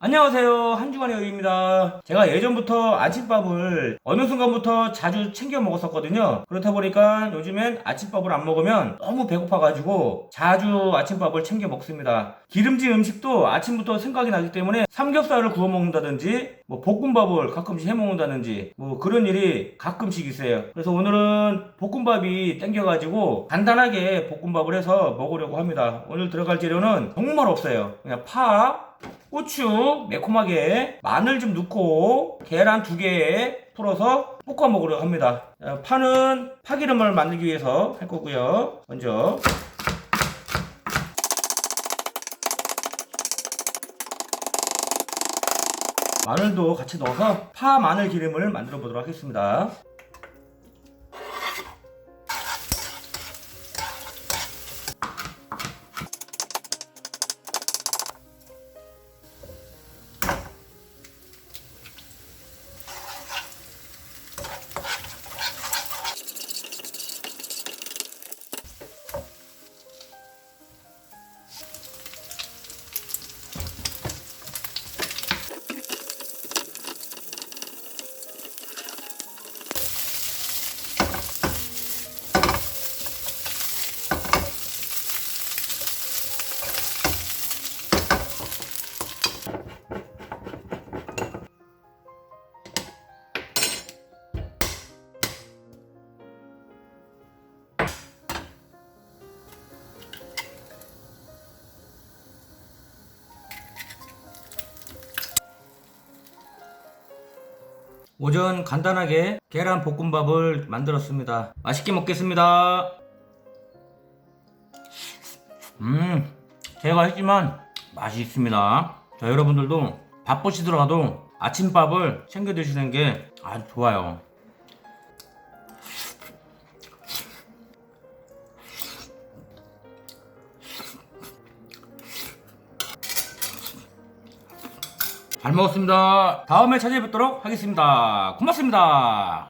안녕하세요. 한주간의 여기입니다. 제가 예전부터 아침밥을 어느 순간부터 자주 챙겨 먹었었거든요. 그렇다 보니까 요즘엔 아침밥을 안 먹으면 너무 배고파가지고 자주 아침밥을 챙겨 먹습니다. 기름진 음식도 아침부터 생각이 나기 때문에 삼겹살을 구워 먹는다든지 뭐 볶음밥을 가끔씩 해 먹는다든지 뭐 그런 일이 가끔씩 있어요. 그래서 오늘은 볶음밥이 땡겨가지고 간단하게 볶음밥을 해서 먹으려고 합니다. 오늘 들어갈 재료는 정말 없어요. 그냥 파 고추 매콤하게 마늘 좀 넣고 계란 두 개에 풀어서 볶아 먹으려고 합니다. 어, 파는 파기름을 만들기 위해서 할 거고요. 먼저 마늘도 같이 넣어서 파 마늘 기름을 만들어 보도록 하겠습니다. 오전 간단하게 계란 볶음밥을 만들었습니다. 맛있게 먹겠습니다. 음, 제가 했지만 맛이 있습니다. 자, 여러분들도 바쁘시더라도 아침밥을 챙겨 드시는 게 아주 좋아요. 잘 먹었습니다. 다음에 찾아뵙도록 하겠습니다. 고맙습니다.